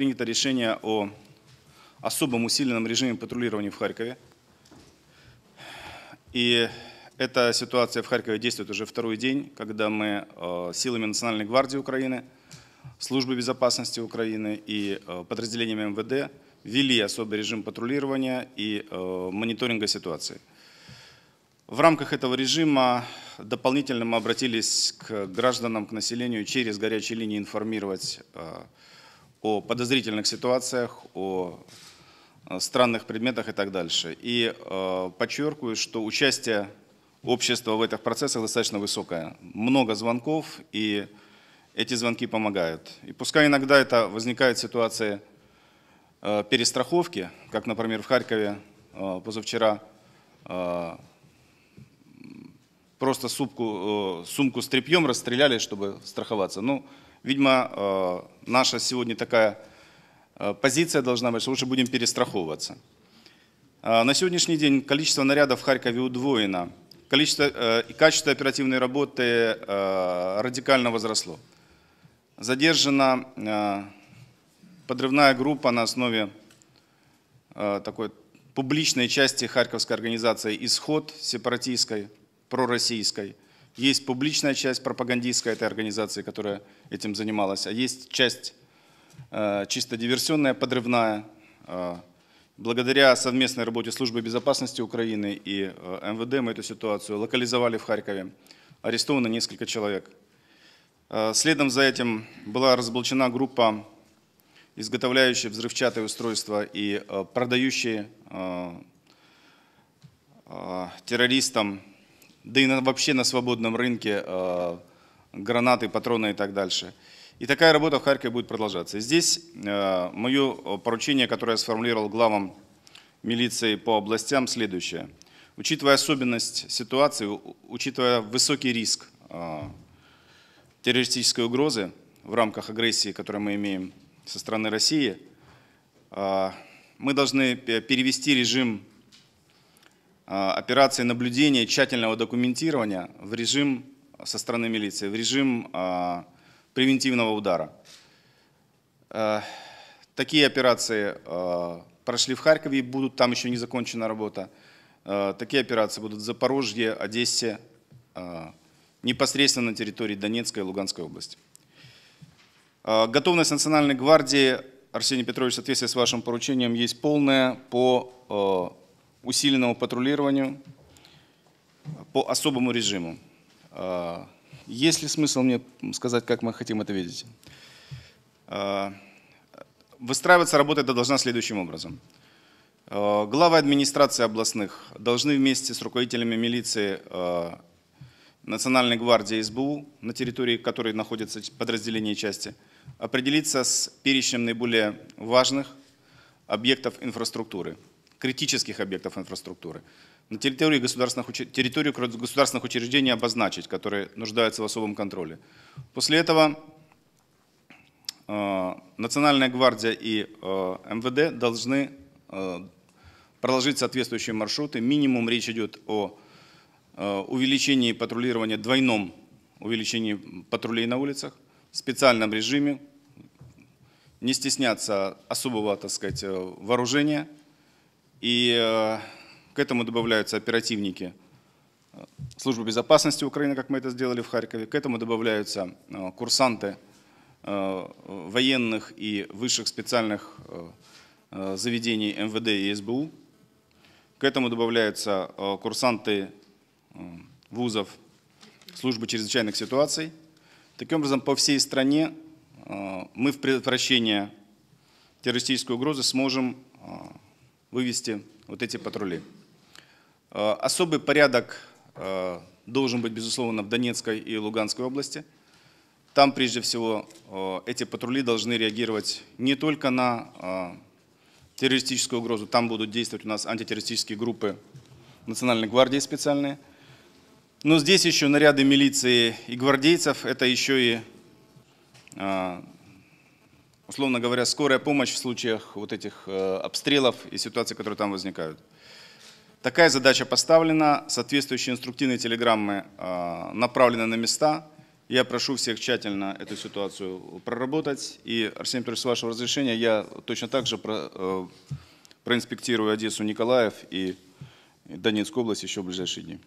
принято решение о особом усиленном режиме патрулирования в Харькове. И эта ситуация в Харькове действует уже второй день, когда мы э, силами Национальной гвардии Украины, Службы безопасности Украины и э, подразделениями МВД ввели особый режим патрулирования и э, мониторинга ситуации. В рамках этого режима дополнительно мы обратились к гражданам, к населению через горячие линии информировать о подозрительных ситуациях, о странных предметах и так дальше. И подчеркиваю, что участие общества в этих процессах достаточно высокое. Много звонков, и эти звонки помогают. И пускай иногда это возникает ситуация э, перестраховки, как, например, в Харькове э, позавчера э, просто сумку, сумку с тряпьем расстреляли, чтобы страховаться. Ну, видимо, наша сегодня такая позиция должна быть, что лучше будем перестраховываться. На сегодняшний день количество нарядов в Харькове удвоено количество э, и качество оперативной работы э, радикально возросло. Задержана э, подрывная группа на основе такой публичной части Харьковской организации «Исход» сепаратистской, пророссийской. Есть публичная часть пропагандистской этой организации, которая этим занималась, а есть часть чисто диверсионная, подрывная, Благодаря совместной работе Службы безопасности Украины и э, МВД мы эту ситуацию локализовали в Харькове. Арестовано несколько человек. Э, следом за этим была разоблачена группа, изготовляющая взрывчатые устройства и э, продающие террористам, да и вообще на свободном рынке гранаты, патроны и так дальше – и такая работа в Харькове будет продолжаться. здесь э, мое поручение, которое я сформулировал главам милиции по областям, следующее. Учитывая особенность ситуации, учитывая высокий риск э, террористической угрозы в рамках агрессии, которую мы имеем со стороны России, э, мы должны перевести режим операции наблюдения, тщательного документирования в режим со стороны милиции, в режим превентивного удара. Э, такие операции э, прошли в Харькове и будут, там еще не закончена работа. Э, такие операции будут в Запорожье, Одессе, непосредственно на территории Донецкой и Луганской области. Готовность Национальной гвардии, Арсений Петрович, в соответствии с вашим поручением, есть полная по усиленному патрулированию, по особому режиму. Есть ли смысл мне сказать, как мы хотим это видеть? А, выстраиваться работа эта должна следующим образом. А, главы администрации областных должны вместе с руководителями милиции а, Национальной гвардии СБУ, на территории которой находятся подразделения и части, определиться с перечнем наиболее важных объектов инфраструктуры, критических объектов инфраструктуры на территории государственных, территорию государственных учреждений обозначить, которые нуждаются в особом контроле. После этого э, Национальная гвардия и э, МВД должны э, проложить соответствующие маршруты. Минимум речь идет о э, увеличении патрулирования, двойном увеличении патрулей на улицах, в специальном режиме, не стесняться особого, так сказать, э, вооружения и э, к этому добавляются оперативники э, Службы безопасности Украины, как мы это сделали в Харькове. К этому добавляются э, курсанты военных и высших специальных заведений МВД и СБУ. К этому добавляются курсанты вузов службы чрезвычайных ситуаций. Таким образом, по всей стране мы в предотвращение террористической угрозы сможем вывести вот эти патрули. Э, особый порядок э, должен быть, безусловно, в Донецкой и Луганской области. Там, прежде всего, э, эти патрули должны реагировать не только на террористическую угрозу, там будут действовать у нас антитеррористические группы Национальной гвардии специальные. Но здесь еще наряды милиции и гвардейцев, это еще и, условно говоря, скорая помощь в случаях вот этих обстрелов и ситуаций, которые там возникают. Такая задача поставлена, соответствующие инструктивные телеграммы а, направлены на места, Я прошу всех тщательно эту ситуацию проработать. И, Арсений Петрович, с вашего разрешения, я точно так же про- э, проинспектирую Одессу, Николаев и Донецкую область еще в ближайшие дни.